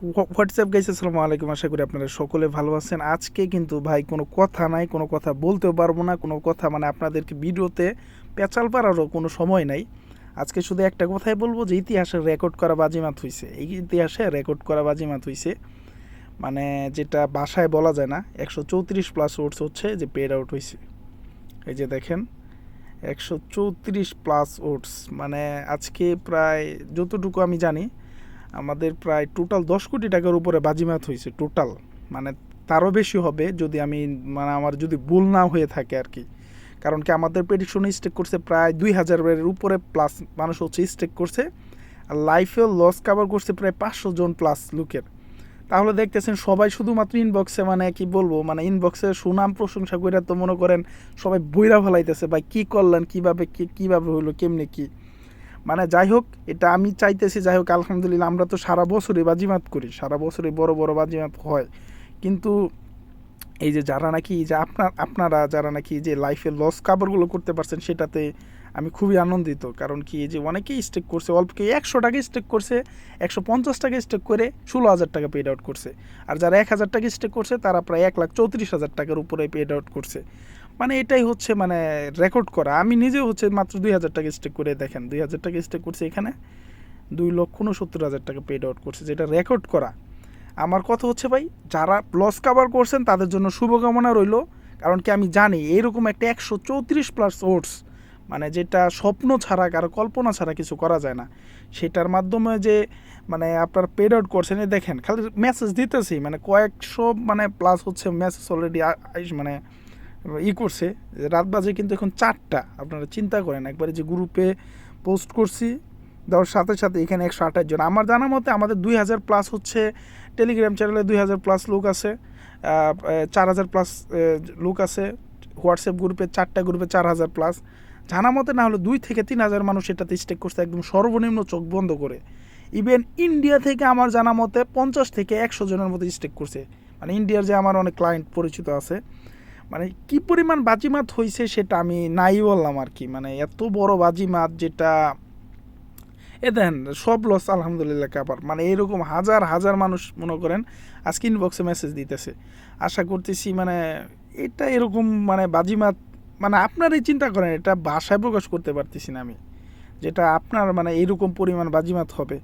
WhatsApp guys আসসালামু আলাইকুম। আশা করি আপনারা সকলে ভালো আছেন। আজকে কিন্তু ভাই কোনো কথা নাই, কোনো কথা বলতেও পারব না, কোনো কথা মানে আপনাদেরকে ভিডিওতে পেঁচাল পারারও কোনো সময় নাই। আজকে শুধু একটা কথাই বলব যে, ইতিহাসে রেকর্ড করা বাজিমাত হইছে। এই ইতিহাসে রেকর্ড করা বাজিমাত হইছে। মানে যেটা বাসায় বলা যায় না, একশো চৌত্রিশ প্লাস ওটস হচ্ছে যে পেড আউট হয়েছে এই যে দেখেন, একশো চৌত্রিশ প্লাস ওটস মানে আজকে প্রায় যতটুকু আমি জানি আমাদের প্রায় টোটাল দশ কোটি টাকার উপরে বাজিমাত হয়েছে টোটাল মানে তারও বেশি হবে যদি আমি মানে আমার যদি ভুল না হয়ে থাকে আর কি। কারণ কি আমাদের প্রেডিকশনে স্টেক করছে প্রায় দুই হাজারের উপরে প্লাস মানুষ হচ্ছে স্টেক করছে। আর লাইফেও লস কাভার করছে প্রায় পাঁচশো জন প্লাস লোকের। তাহলে দেখতেছেন সবাই শুধুমাত্র ইনবক্সে মানে কি বলব মানে ইনবক্সে সুনাম প্রশংসা করে তো মনে করেন সবাই বইরা ফেলাইতেছে, ভাই কী করলেন, কীভাবে, কী, কীভাবে হইল, কেমনে কী? মানে যাই হোক, এটা আমি চাইতেছি, যাই হোক, আলহামদুলিল্লাহ, আমরা তো সারা বছরে বাজিমাত করি, সারা বছরই বড় বড় বাজিমাত হয়। কিন্তু এই যে যারা নাকি যে আপনার, আপনারা যারা নাকি যে লাইফে লস কাভারগুলো করতে পারছেন, সেটাতে আমি খুবই আনন্দিত। কারণ কি, এই যে অনেকেই স্টেক করছে, অল্প কি একশো টাকা স্টেক করছে, একশো পঞ্চাশ টাকা স্টেক করে ষোলো হাজার টাকা পেড আউট করছে। আর যারা এক হাজার টাকা স্টেক করছে, তারা প্রায় এক লাখ চৌত্রিশ হাজার টাকার উপরে পেড আউট করছে। মানে এটাই হচ্ছে মানে রেকর্ড করা। আমি নিজেও হচ্ছে মাত্র দুই হাজার টাকা স্টেক করে দেখেন, দুই হাজার টাকা স্টেক করছে এখানে, দুই লক্ষ উনসত্তর হাজার টাকা পেড আউট করছে, যেটা রেকর্ড করা। আমার কথা হচ্ছে ভাই, যারা লস কাভার করছেন, তাদের জন্য শুভকামনা রইল, কারণ কি আমি জানি এইরকম একটা একশো চৌত্রিশ প্লাস ওটস মানে যেটা স্বপ্ন ছাড়া, কারও কল্পনা ছাড়া কিছু করা যায় না। সেটার মাধ্যমে যে মানে আপনার পেড আউট করছেন দেখেন, খালি মেসেজ দিতেছি মানে কয়েকশো মানে প্লাস হচ্ছে মেসেজ অলরেডি মানে ই করছে রাত বাজে কিন্তু এখন চারটা, আপনারা চিন্তা করেন, একবারে যে গ্রুপে পোস্ট করছি, দেওয়ার সাথে সাথে এখানে একশো আঠাশ জন। আমার জানা মতে আমাদের দুই হাজার প্লাস হচ্ছে টেলিগ্রাম চ্যানেলে দুই হাজার প্লাস লোক আছে চার হাজার প্লাস লোক আছে হোয়াটসঅ্যাপ গ্রুপে চারটা গ্রুপে চার হাজার প্লাস জানা মতে না হলে দুই থেকে তিন হাজার মানুষ এটাতে স্টেক করছে, একদম সর্বনিম্ন চোখ বন্ধ করে। ইভেন ইন্ডিয়া থেকে আমার জানা মতে পঞ্চাশ থেকে একশো জনের মতো স্টেক করছে। মানে ইন্ডিয়ার যে আমার অনেক ক্লায়েন্ট পরিচিত আছে মানে কি পরিমাণ বাজিমাত হয়েছে সেটা আমি নাই বললাম আর কি। মানে এত বড় বাজিমাত যেটা, এ দেন সব লস আলহামদুলিল্লাহ কাবার মানে এরকম হাজার হাজার মানুষ মনে করেন আজকে ইনবক্সে মেসেজ দিতেছে। আশা করতেছি মানে এটা এরকম মানে বাজিমাত মানে আপনারই চিন্তা করেন, এটা বাসায় প্রকাশ করতে পারতেছি না আমি। যেটা আপনার মানে এরকম পরিমাণ বাজিমাত হবে।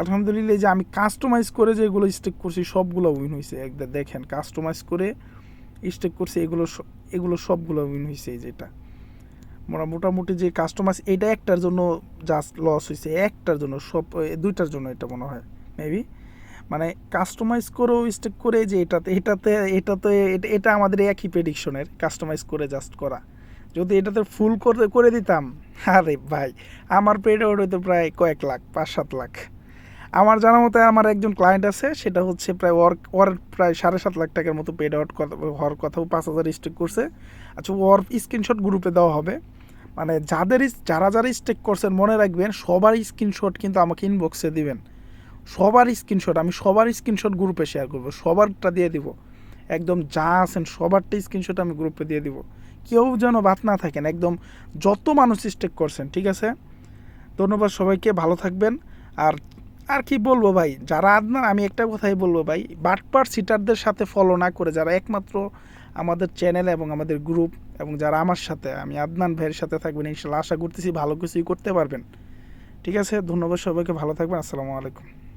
আলহামদুলিল্লাহ যে আমি কাস্টমাইজ করে যেগুলো স্টেক করছি, সবগুলো উইন হয়েছে একদম দেখেন কাস্টমাইজ করে স্টেক করছে, এগুলো এগুলো সবগুলো উইন হয়েছে যেটা। মোটামুটি যে কাস্টমাইজ এটা একটার জন্য জাস্ট লস হয়েছে একটার জন্য, সব দুইটার জন্য এটা মনে হয় মেবি মানে কাস্টমাইজ করেও স্টেক করে যে এটাতে এটাতে এটাতে, এটা আমাদের একই প্রেডিকশনের কাস্টমাইজ করে জাস্ট করা। যদি এটাতে ফুল করে করে দিতাম, আরে ভাই, আমার পেড হইতো প্রায় কয়েক লাখ, পাঁচ সাত লাখ। আমার জানা মতো আমার একজন ক্লায়েন্ট আছে, সেটা হচ্ছে প্রায় ওর ওর প্রায় সাড়ে সাত লাখ টাকার মতো পেড আউট হওয়ার কথাও পাঁচ হাজার স্টেক করছে। আচ্ছা ওর স্ক্রিনশট গ্রুপে দেওয়া হবে। মানে যাদের যারা যারা স্টেক করছেন, মনে রাখবেন সবার স্ক্রিনশট কিন্তু আমাকে ইনবক্সে দিবেন। সবার স্ক্রিনশট আমি সবার স্ক্রিনশট গ্রুপে শেয়ার করব, সবারটা দিয়ে দিব। একদম যা আছেন, সবারটা স্ক্রিনশট আমি গ্রুপে দিয়ে দিব। কেউ যেন বাদ না থাকেন, একদম যত মানুষ স্টেক করছেন, ঠিক আছে? ধন্যবাদ সবাইকে, ভালো থাকবেন। আর আর কি বলব ভাই? যারা আদনান, আমি একটা কথাই বলব ভাই, বাটপার সিটারদের সাথে ফলো না করে যারা একমাত্র আমাদের চ্যানেল এবং আমাদের গ্রুপ এবং যারা আমার সাথে, আমি আদনান ভাইয়ের সাথে থাকবেন, ইনশাল্লাহ আশা করতেছি ভালো কিছুই করতে পারবেন। ঠিক আছে? ধন্যবাদ সবাইকে, ভালো থাকবেন, আসসালামু আলাইকুম।